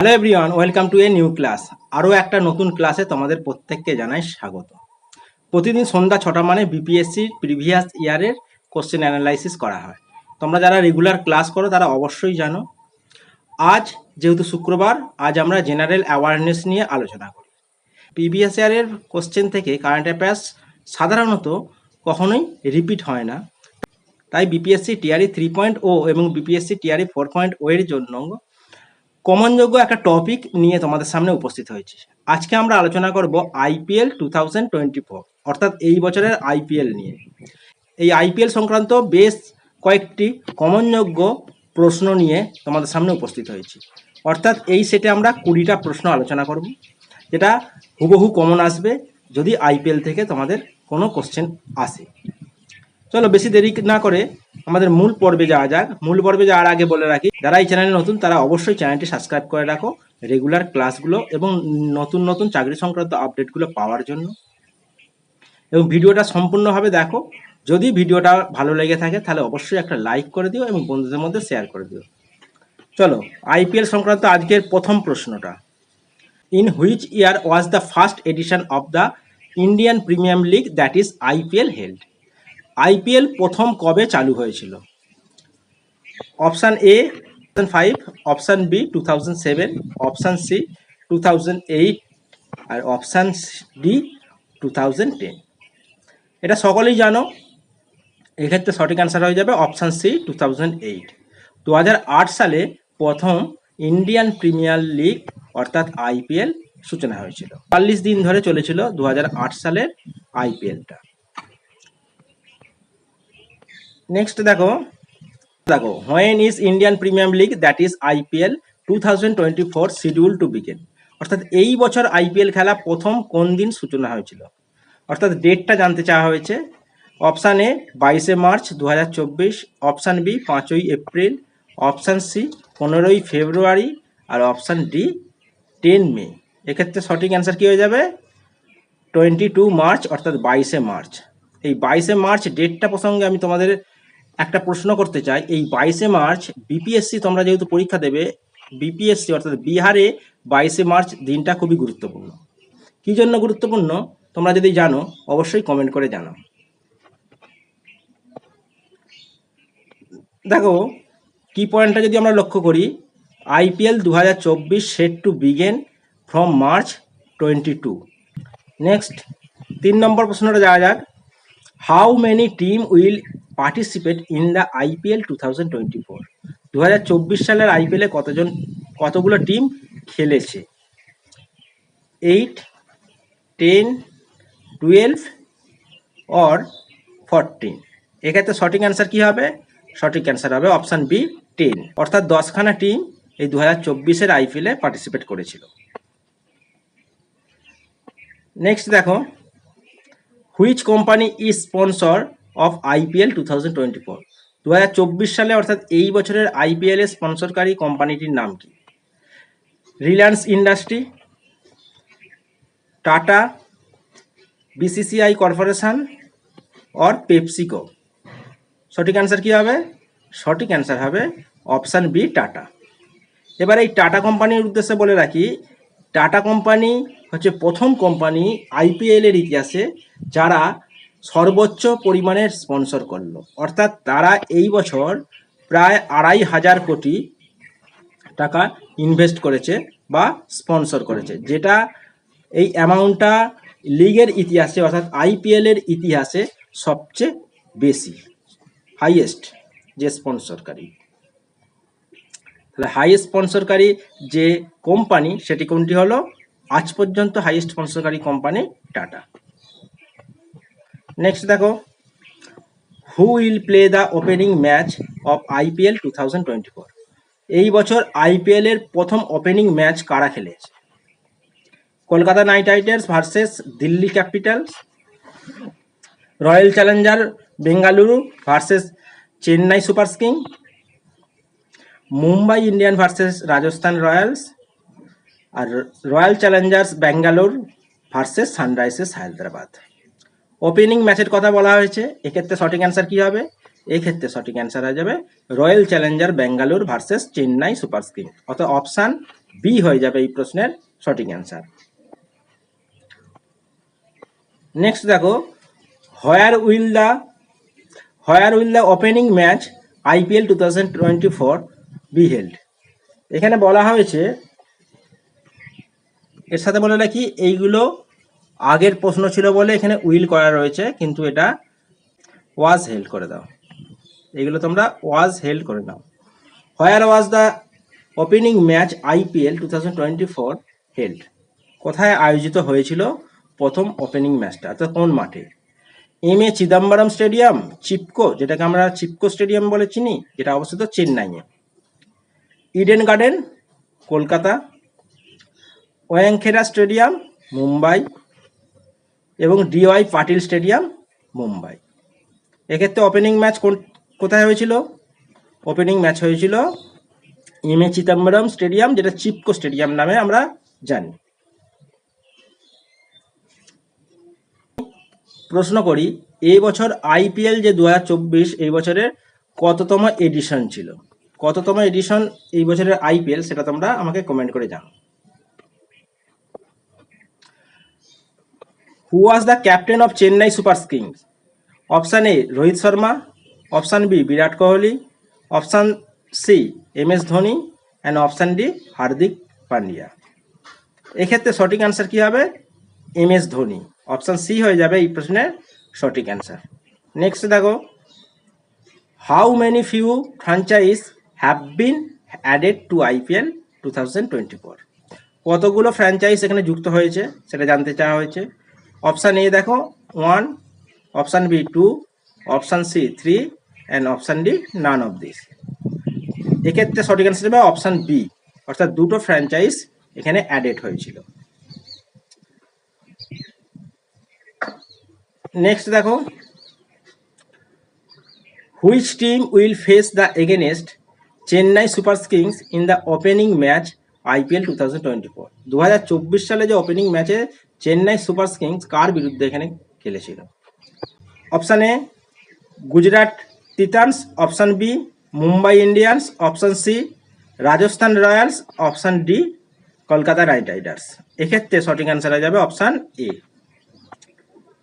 Hello everyone welcome to a new class আরও একটা নতুন ক্লাসে তোমাদের প্রত্যেককে জানাই স্বাগত। প্রতিদিন সন্ধ্যা ছটা মানে বিপিএসসি প্রিভিয়াস ইয়ারের কোশ্চেন অ্যানালাইসিস করা হয়। তোমরা যারা রেগুলার ক্লাস করো, তারা অবশ্যই জানো। আজ যেহেতু শুক্রবার, আজ আমরা জেনারেল অ্যাওয়ারনেস নিয়ে আলোচনা করি। প্রিভিয়াস ইয়ারের কোশ্চেন থেকে কারেন্ট অ্যাফেয়ার্স সাধারণত কখনোই রিপিট হয় না। তাই BPSC TRE three point O এবং BPSC TRE four point O এর জন্য কমনযোগ্য একটা টপিক নিয়ে তোমাদের সামনে উপস্থিত হয়েছে। আজকে আমরা আলোচনা করব IPL two thousand twenty four অর্থাৎ এই বছরের আইপিএল নিয়ে। এই আইপিএল সংক্রান্ত বেশ কয়েকটি কমনযোগ্য প্রশ্ন নিয়ে তোমাদের সামনে উপস্থিত হয়েছি। অর্থাৎ এই সেটে আমরা কুড়িটা প্রশ্ন আলোচনা করব, যেটা হুবহু কমন আসবে যদি আইপিএল থেকে তোমাদের কোনো কোশ্চেন আসে। চলো বেশি দেরি না করে আমাদের মূল পর্বে যাওয়া যাক। মূল পর্বে যাওয়ার আগে বলে রাখি, যারা এই চ্যানেলে নতুন, তারা অবশ্যই চ্যানেলটি সাবস্ক্রাইব করে রাখো। রেগুলার ক্লাসগুলো এবং নতুন নতুন চাকরি সংক্রান্ত আপডেটগুলো পাওয়ার জন্য। এবং ভিডিওটা সম্পূর্ণভাবে দেখো। যদি ভিডিওটা ভালো লেগে থাকে, তাহলে অবশ্যই একটা লাইক করে দিও এবং বন্ধুদের মধ্যে শেয়ার করে দিও। চলো আইপিএল সংক্রান্ত আজকের প্রথম প্রশ্নটা। In which year was the first edition of the Indian premium league that is IPL held IPL প্রথম কবে চালু হয়েছিল? Option A five, option B, two thousand seven, option C, two thousand eight, R option D, two thousand ten. এটা সকলেই জানো, এক্ষেত্রে সঠিক answer হয়ে যাবে option C, two thousand eight. দু হাজার আট সালে প্রথম ইন্ডিয়ান প্রিমিয়ার লিগ, অর্থাৎ আইপিএল, সূচনা হয়েছিল। চল্লিশ দিন ধরে চলেছিল দু হাজার আট সালের আইপিএলটা। নেক্সট দেখো। দেখো when is Indian premium league that is IPL two thousand twenty four schedule to begin অর্থাৎ এই বছর আইপিএল খেলা প্রথম কোন দিন সূচনা হয়েছিল? অর্থাৎ ডেটটা জানতে চাওয়া হয়েছে। অপশান এ বাইশে মার্চ দু হাজার চব্বিশ অপশান বি পাঁচই এপ্রিল অপশান সি পনেরোই ফেব্রুয়ারি, আর অপশান ডি টেন মে। এক্ষেত্রে সঠিক অ্যান্সার কী হয়ে যাবে? টোয়েন্টি টু মার্চ, অর্থাৎ বাইশে মার্চ। এই বাইশে মার্চ ডেটটা প্রসঙ্গে আমি তোমাদের একটা প্রশ্ন করতে চাই, এই বাইশে মার্চ বিপিএসসি তোমরা যেহেতু পরীক্ষা দেবে বিপিএসসি অর্থাৎ বিহারে বাইশে মার্চ দিনটা খুবই গুরুত্বপূর্ণ। কী জন্য গুরুত্বপূর্ণ? তোমরা যদি জানো, অবশ্যই কমেন্ট করে জানাও। দেখো, কি পয়েন্টটা যদি আমরা লক্ষ্য করি আইপিএল দু হাজার চব্বিশ set to begin from March twenty two next তিন নম্বর প্রশ্নটা যাওয়া যাক। How many team will participate in the IPL two thousand twenty four দু হাজার চব্বিশ সালের আইপিএলে কতজন, কতগুলো টিম খেলেছে? Eight ten twelve or fourteen এক্ষেত্রে সঠিক অ্যান্সার কী হবে? সঠিক অ্যান্সার হবে অপশান বি টেন অর্থাৎ দশখানা টিম এই দু হাজার চব্বিশের আইপিএলে পার্টিসিপেট করেছিল। নেক্সট দেখো which company is sponsor of IPL two thousand twenty four দু হাজার চব্বিশ সালে, অর্থাৎ এই বছরের আইপিএল এর স্পন্সরকারী কোম্পানিটির নাম কি? Reliance industry, Tata BCCI corporation or PepsiCo. সঠিক অ্যান্সার কী হবে? সঠিক অ্যান্সার হবে অপশান বি, টাটা। এবার এই টাটা কোম্পানির উদ্দেশ্যে বলে রাখি, টাটা কোম্পানি হচ্ছে প্রথম কোম্পানি আইপিএল এর ইতিহাসে যারা সর্বোচ্চ পরিমাণের স্পন্সর করল। অর্থাৎ তারা এই বছর প্রায় আড়াই হাজার কোটি টাকা ইনভেস্ট করেছে বা স্পন্সর করেছে, যেটা এই অ্যামাউন্টটা লিগের ইতিহাসে অর্থাৎ আইপিএল এর ইতিহাসে সবচেয়ে বেশি, হাইয়েস্ট যে স্পন্সরকারী। তাহলে হাইয়েস্ট স্পন্সরকারী যে কোম্পানি, সেটি কোনটি হলো? আজ পর্যন্ত হাইয়েস্ট স্পন্সরকারী কোম্পানি টাটা। নেক্সট দেখো who will play the opening match of IPL two thousand twenty four এই বছর আইপিএল এর প্রথম ওপেনিং ম্যাচ কারা খেলেছে? Kolkata knight riders versus Delhi capitals, royal challenger Bengaluru versus Chennai super king, Mumbai Indian versus Rajasthan royals, আর royal challengers Bangalore versus sunrisers Hyderabad. Opening ম্যাচের কথা বলা হয়েছে। এক্ষেত্রে সঠিক অ্যান্সার কি হবে? এক্ষেত্রে সঠিক অ্যান্সার হয়ে যাবে royal challenger Bangalore versus Chennai super king অর্থাৎ অপশান বি হয়ে যাবে এই প্রশ্নের সঠিক অ্যান্সার নেক্সট দেখো where will the where will the opening match IPL two thousand twenty four be held এখানে বলা হয়েছে, এর সাথে বলে রাখি, এইগুলো আগের প্রশ্ন ছিল বলে এখানে উইল করা রয়েছে, কিন্তু এটা ওয়াজ হেল্ড করে দাও। এগুলো তোমরা ওয়াজ হেল্ড করে নাও। Where was the opening match IPL two thousand twenty four held কোথায় আয়োজিত হয়েছিল প্রথম ওপেনিং ম্যাচটা অর্থাৎ কোন মাঠে? M A Chidambaram stadium, Chepauk, যেটাকে আমরা চিপকো স্টেডিয়াম বলে চিনি যেটা অবস্থিত চেন্নাইয়ে। Eden garden Kolkata. Wankhede stadium, Mumbai. এবং ডিওয়াই পাটিল স্টেডিয়াম মুম্বাই এক্ষেত্রে ওপেনিং ম্যাচ কোন, কোথায় হয়েছিল? ওপেনিং ম্যাচ হয়েছিল এম এ চিদম্বরম স্টেডিয়াম যেটা চিপকো স্টেডিয়াম নামে আমরা জানি। প্রশ্ন করি, এই বছর আইপিএল যে দু হাজার চব্বিশ, এই বছরের কততম এডিশন ছিল? কততম এডিশন এই বছরের আইপিএল সেটা তোমরা আমাকে কমেন্ট করে জানো who was the captain of Chennai super kings option A Rohit Sharma option B Virat Kohli option C M S Dhoni and option D Hardik Pandya এক্ষেত্রে সঠিক অ্যান্সার কি হবে? M S Dhoni option C হয়ে যাবে এই প্রশ্নের সঠিক answer next দেখো how many few franchise have been added to IPL two thousand twenty four কতগুলো ফ্র্যাঞ্চাইজ এখানে যুক্ত হয়েছে? সেটা জানতে চাওয়া হয়েছে। অপশান এ দেখো one option B two option C three and option D none of this এক্ষেত্রে সঠিক অ্যান্সার হবে অপশান বি অর্থাৎ দুটো ফ্র্যাঞ্চাইজ এখানে অ্যাডেড হয়েছিল। নেক্সট দেখো which team will face the against Chennai super kings in the opening match IPL two thousand twenty four দু হাজার চব্বিশ সালে যে ওপেনিং ম্যাচে চেন্নাই সুপার কিংস কার বিরুদ্ধে এখানে খেলেছিল? Option A, Gujarat titans option B, Mumbai Indians, option C, Rajasthan royals, option D, Kolkata knight riders. এক্ষেত্রে সঠিক অ্যান্সার হয়ে যাবে option A.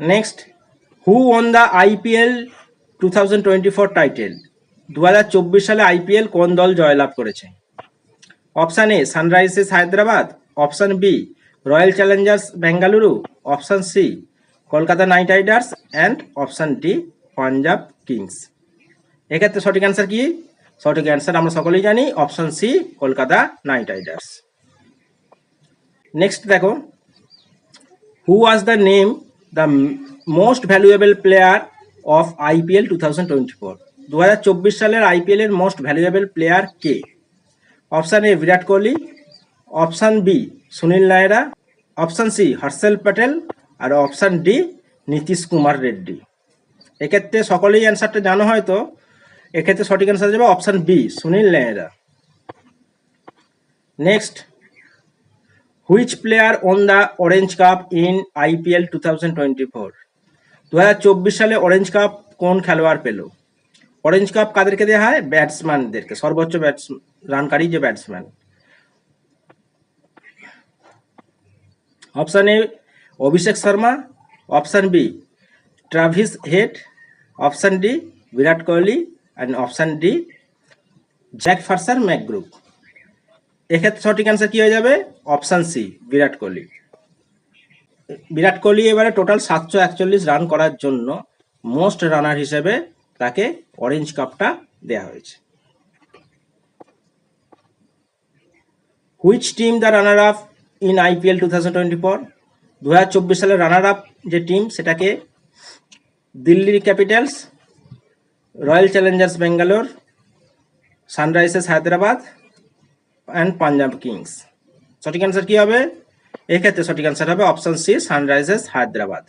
Next who won the IPL two thousand twenty four title দু হাজার চব্বিশ সালে আইপিএল কোন দল জয়লাভ করেছে? Option A, sunrisers Hyderabad, option B royal challengers Bengaluru option C Kolkata knight riders and option D Punjab kings এক্ষেত্রে সঠিক অ্যান্সার কি? সঠিক অ্যান্সার আমরা সকলেই জানি option C Kolkata knight riders next দেখো who was the name the most valuable player of IPL two thousand twenty four দু হাজার চব্বিশ সালের আইপিএল এর most valuable player K? Option A Virat Kohli option B Sunil Narine option C Harshal Patel R option D Nitish Kumar Reddy. এক্ষেত্রে সকলেই অ্যান্সারটা জানো হয়তো, এক্ষেত্রে সঠিক অ্যান্সার যাবে option B, Sunil Narine next which player on the orange cap in IPL two thousand twenty four দু হাজার চব্বিশ সালে অরেঞ্জ কাপ কোন খেলোয়াড় পেল? অরেঞ্জ কাপ কাদেরকে দেওয়া হয়? ব্যাটসম্যানদেরকে সর্বোচ্চ ব্যাটস রানকারী যে batsman option A Abhishek Sharma option B Travis Head option D Virat Kohli and option D Jake Fraser McGurk এক্ষেত্রে সঠিক অ্যান্সার কি হয়ে যাবে? অপশান সি বিরাট কোহলি বিরাট কোহলি এবারে টোটাল সাতশো একচল্লিশ রান করার জন্য মোস্ট রানার হিসেবে তাকে অরেঞ্জ কাপটা দেওয়া হয়েছে। Which team the runner up in IPL two thousand twenty four দু হাজার চব্বিশ সালের রানার আপ যে টিম, সেটাকে Delhi Capitals, Royal Challengers Bangalore, Sunrisers Hyderabad and Punjab Kings. সঠিক অ্যান্সার কি হবে? এক্ষেত্রে সঠিক অ্যান্সার হবে option C Sunrisers Hyderabad.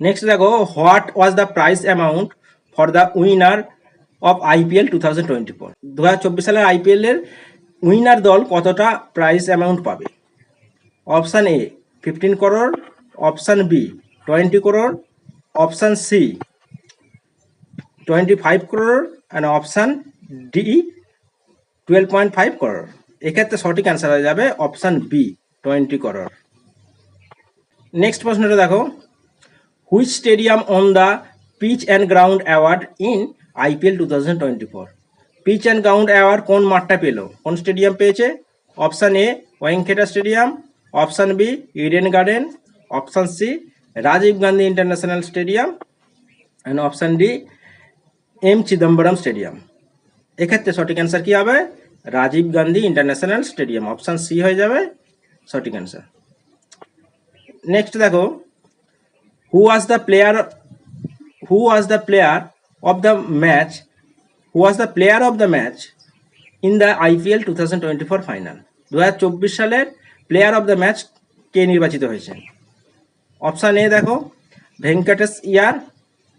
Next দেখো what was the price amount for the winner of IPL two thousand twenty four দু হাজার চব্বিশ সালের আইপিএল এর উইনার দল কতটা প্রাইস অ্যামাউন্ট পাবে? Option A fifteen crore option B twenty crore option C twenty five crore and option D twelve point five crore এক্ষেত্রে সঠিক অ্যান্সার হয়ে যাবে option B twenty crore next প্রশ্নটা দেখো। Which stadium on the pitch and ground award in IPL two thousand twenty four pitch and ground award কোন মাঠটা পেল? কোন স্টেডিয়াম পেয়েছে? Option A, Wankhede Stadium, option B, Eden Garden, option C, Rajiv Gandhi International Stadium and option D, M Chidambaram Stadium. এক্ষেত্রে সঠিক answer কী হবে? Rajiv Gandhi International Stadium. Option C হয়ে যাবে, সঠিক অ্যান্সার নেক্সট দেখো who was the player who was the player of the match who was the player of the match in the IPL two thousand twenty four final দু হাজার চব্বিশ সালের player of the match কে নির্বাচিত হয়েছে option A দেখো, Venkatesh Iyer.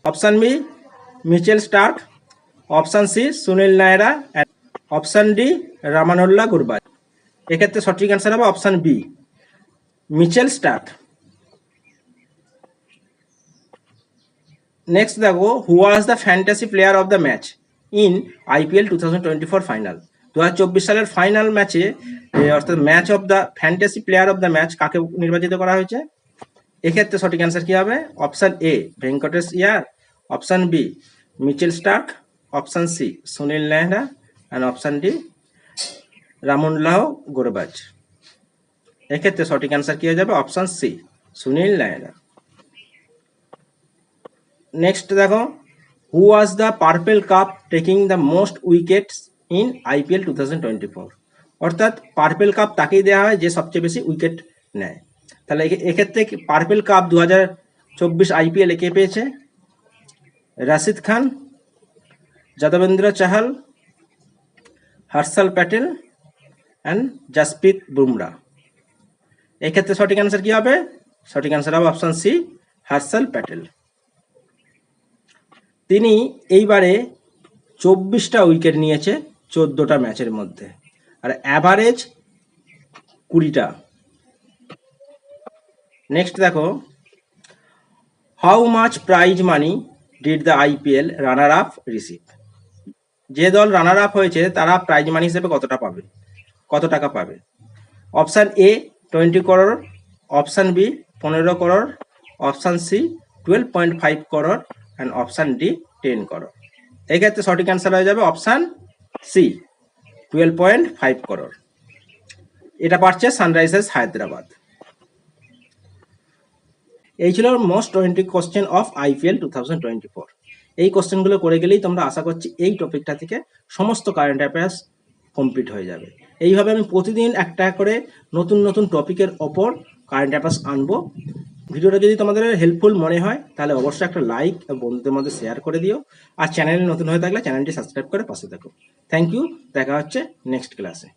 Option B Mitchell Starc. Option C Sunil Narine. Option D Rahmanullah Gurbaz. এক্ষেত্রে সঠিক অ্যান্সার হবে option B Mitchell Starc. Next দেখো who was the fantasy player of the match in IPL two thousand twenty four final. দু হাজার চব্বিশ সালের final ম্যাচে অর্থাৎ match of the fantasy player of the match কাকে নির্বাচিত করা হয়েছে? এক্ষেত্রে সঠিক অ্যান্সার কী হবে? Option A, Venkatesh Iyer, option B, Mitchell Starc, option C, Sunil Nehra and option D Rahmanullah Gurbaz. এক্ষেত্রে সঠিক অ্যান্সার কী হয়ে যাবে? Option C, Sunil Narine next দেখো who was the purple cap taking the most wickets in IPL two thousand twenty four অর্থাৎ purple cap তাকেই দেওয়া হয় যে সবচেয়ে বেশি উইকেট নেয়। তাহলে এক্ষে- এক্ষেত্রে পার্পেল কাপ দু হাজার চব্বিশ আইপিএল কে পেয়েছে? রাশিদ খান, যাদবেন্দ্র চাহাল, হর্ষল প্যাটেল অ্যান্ড জাসপ্রীত বুমরা। এক্ষেত্রে সঠিক অ্যান্সার কি হবে? সঠিক অ্যান্সার হবে অপশান সি হর্ষল প্যাটেল। তিনি এইবারে চব্বিশটা উইকেট নিয়েছে চোদ্দোটা ম্যাচের মধ্যে। আর অ্যাভারেজ কুড়িটা। নেক্সট দেখো how much prize money did the IPL runner up receive যে দল রানার আপ হয়েছে, তারা প্রাইজ মানি হিসেবে কতটা পাবে? কত টাকা পাবে? Option A twenty crore option B পনেরো crore option C twelve point five crore and option D ten crore এক্ষেত্রে সঠিক অ্যান্সার হয়ে যাবে option C twelve point five crore এটা পারছে সানরাইজার্স হায়দ্রাবাদ। এই ছিল most twenty question of IPL two thousand twenty four এই কোশ্চেনগুলো করে গেলেই তোমরা আশা করছি এই টপিকটা থেকে সমস্ত কারেন্ট অ্যাফেয়ার্স কমপ্লিট হয়ে যাবে। এইভাবে আমি প্রতিদিন একটা করে নতুন নতুন টপিকের ওপর কারেন্ট অ্যাফেয়ার্স আনব। ভিডিওটা যদি তোমাদের হেল্পফুল মনে হয়, তাহলে অবশ্যই একটা লাইক বন্ধুদের মধ্যে শেয়ার করে দিও। আর চ্যানেল নতুন হয়ে থাকলে চ্যানেলটি সাবস্ক্রাইব করে পাশে থাকো। থ্যাংক ইউ দেখা হচ্ছে নেক্সট ক্লাসে